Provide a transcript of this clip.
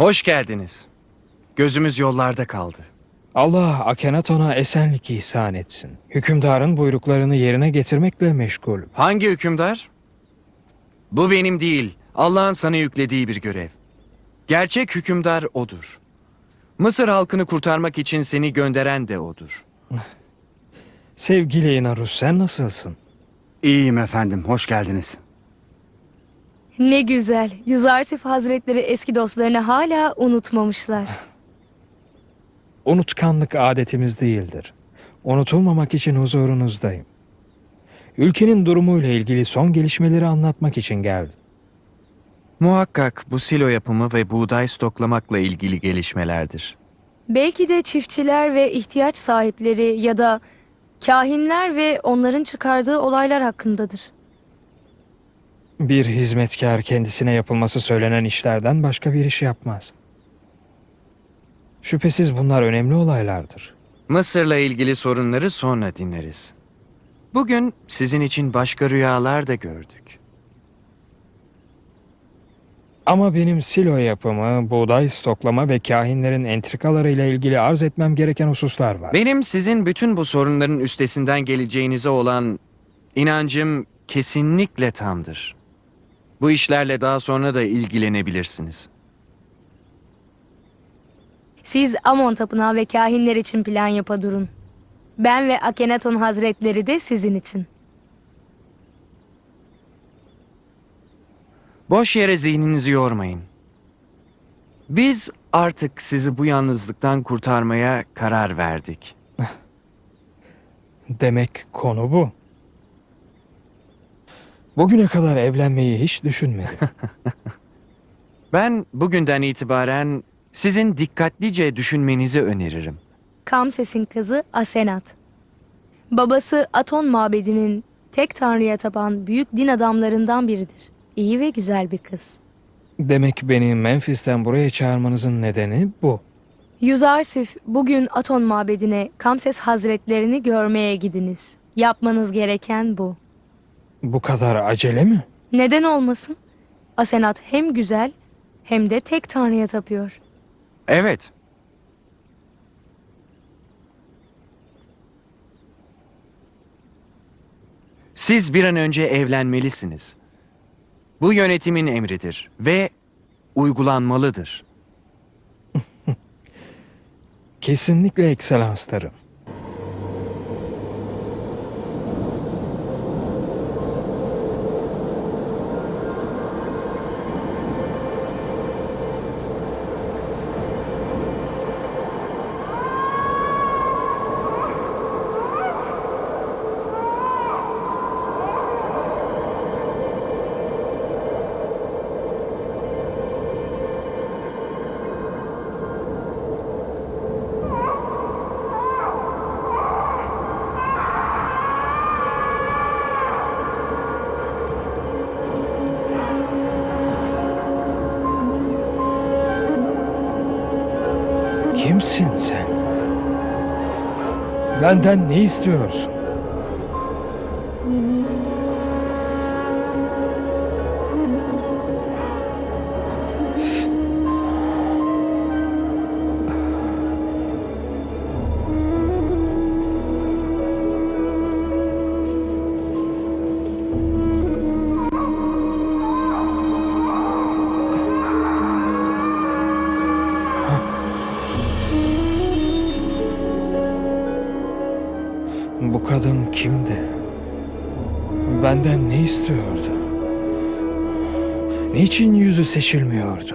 Hoş geldiniz. Gözümüz yollarda kaldı. Allah Akenaton'a esenlik ihsan etsin. Hükümdarın buyruklarını yerine getirmekle meşgul. Hangi hükümdar? Bu benim değil. Allah'ın sana yüklediği bir görev. Gerçek hükümdar odur. Mısır halkını kurtarmak için seni gönderen de odur. Sevgili Inarus sen nasılsın? İyiyim efendim, hoş geldiniz. Ne güzel. Yüzarsif Hazretleri eski dostlarını hala unutmamışlar. Unutkanlık adetimiz değildir. Unutulmamak için huzurunuzdayım. Ülkenin durumuyla ilgili son gelişmeleri anlatmak için geldim. Muhakkak bu silo yapımı ve buğday stoklamakla ilgili gelişmelerdir. Belki de çiftçiler ve ihtiyaç sahipleri ya da kahinler ve onların çıkardığı olaylar hakkındadır. Bir hizmetkar kendisine yapılması söylenen işlerden başka bir iş yapmaz. Şüphesiz bunlar önemli olaylardır. Mısır'la ilgili sorunları sonra dinleriz. Bugün sizin için başka rüyalar da gördük. Ama benim silo yapımı, buğday stoklama ve kahinlerin entrikalarıyla ilgili arz etmem gereken hususlar var. Benim sizin bütün bu sorunların üstesinden geleceğinize olan inancım kesinlikle tamdır. Bu işlerle daha sonra da ilgilenebilirsiniz. Siz Amon Tapınağı ve kahinler için plan yapa durun. Ben ve Akenaton Hazretleri de sizin için. Boş yere zihninizi yormayın. Biz artık sizi bu yalnızlıktan kurtarmaya karar verdik. Demek konu bu. Bugüne kadar evlenmeyi hiç düşünmedim. Ben bugünden itibaren sizin dikkatlice düşünmenizi öneririm. Kamses'in kızı Asenat. Babası Aton mabedinin tek tanrıya tapan büyük din adamlarından biridir. İyi ve güzel bir kız. Demek beni Memphis'ten buraya çağırmanızın nedeni bu. Yüzarsif bugün Aton mabedine Kamses Hazretlerini görmeye gidiniz. Yapmanız gereken bu. Bu kadar acele mi? Neden olmasın? Asenat hem güzel hem de tek tanrıya tapıyor. Evet. Siz bir an önce evlenmelisiniz. Bu yönetimin emridir ve uygulanmalıdır. Kesinlikle ekselanslarım. Kimsin sen? Benden ne istiyorsun? Bu kadın kimdi? Benden ne istiyordu? Niçin yüzü seçilmiyordu?